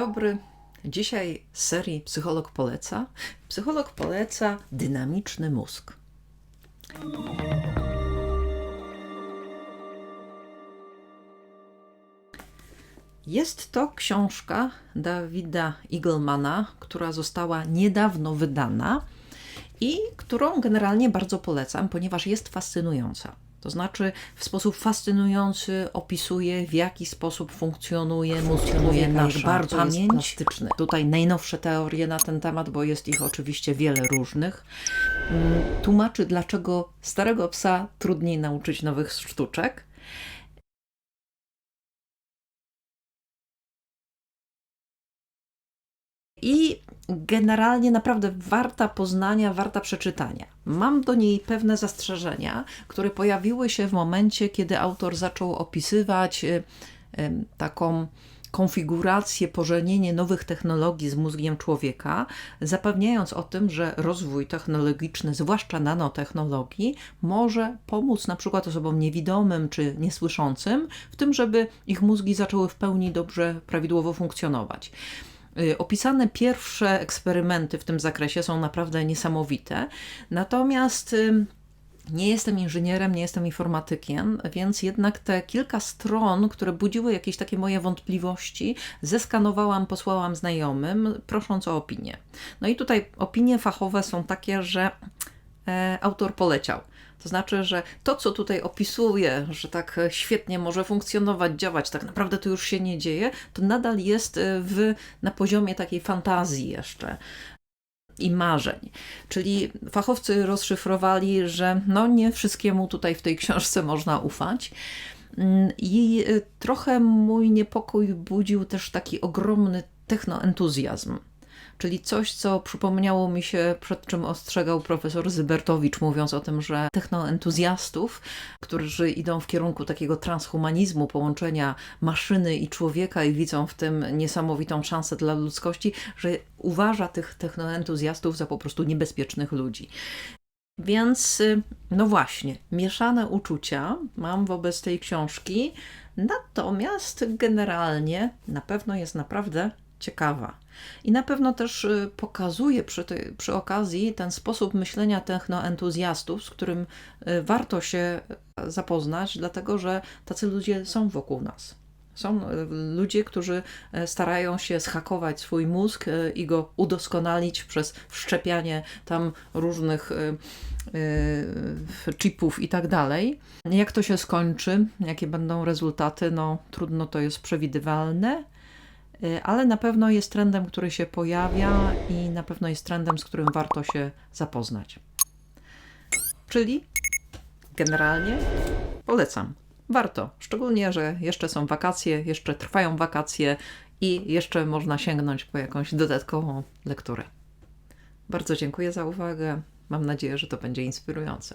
dobry. Dzisiaj z serii Psycholog poleca. Psycholog poleca dynamiczny mózg. Jest to książka Dawida Eaglemana, która została niedawno wydana i którą generalnie bardzo polecam, ponieważ jest fascynująca. To znaczy, w sposób fascynujący opisuje, w jaki sposób funkcjonuje, funkcjonuje nasza bardzo pamięć. Tutaj najnowsze teorie na ten temat, bo jest ich oczywiście wiele różnych. Mm, Tłumaczy, dlaczego starego psa trudniej nauczyć nowych sztuczek. I generalnie naprawdę warta poznania, warta przeczytania. Mam do niej pewne zastrzeżenia, które pojawiły się w momencie, kiedy autor zaczął opisywać y, taką konfigurację, pożenienie nowych technologii z mózgiem człowieka, zapewniając o tym, że rozwój technologiczny, zwłaszcza nanotechnologii, może pomóc na przykład osobom niewidomym czy niesłyszącym w tym, żeby ich mózgi zaczęły w pełni dobrze, prawidłowo funkcjonować. Y, Opisane pierwsze eksperymenty w tym zakresie są naprawdę niesamowite, natomiast ym, nie jestem inżynierem, nie jestem informatykiem, więc jednak te kilka stron, które budziły jakieś takie moje wątpliwości, zeskanowałam, posłałam znajomym, prosząc o opinię. No i tutaj opinie fachowe są takie, że e, autor poleciał. To znaczy, że to, co tutaj opisuje, że tak świetnie może funkcjonować, działać, tak naprawdę to już się nie dzieje, to nadal jest e, w, na poziomie takiej fantazji jeszcze i marzeń. Czyli fachowcy rozszyfrowali, że no nie wszystkiemu tutaj w tej książce można ufać. Mm, I y, trochę mój niepokój budził też taki ogromny technoentuzjazm. Czyli coś, co przypomniało mi się, przed czym ostrzegał profesor Zybertowicz, mówiąc o tym, że technoentuzjastów, którzy idą w kierunku takiego transhumanizmu, połączenia maszyny i człowieka i widzą w tym niesamowitą szansę dla ludzkości, że uważa tych technoentuzjastów za po prostu niebezpiecznych ludzi. Więc, y, no właśnie, mieszane uczucia mam wobec tej książki, natomiast generalnie na pewno jest naprawdę ciekawa. I na pewno też y, pokazuje przy, tej, przy okazji ten sposób myślenia technoentuzjastów, z którym y, warto się zapoznać, dlatego że tacy ludzie są wokół nas. Są y, ludzie, którzy e, starają się zhakować swój mózg e, i go udoskonalić przez wszczepianie tam różnych e, e, chipów i tak dalej. Jak to się skończy, jakie będą rezultaty, no trudno to jest przewidywalne, e, ale na pewno jest trendem, który się pojawia i na pewno jest trendem, z którym warto się zapoznać. Czyli generalnie polecam. Warto, szczególnie, że jeszcze są wakacje, jeszcze trwają wakacje i jeszcze można sięgnąć po jakąś dodatkową lekturę. Bardzo dziękuję za uwagę. Mam nadzieję, że to będzie inspirujące.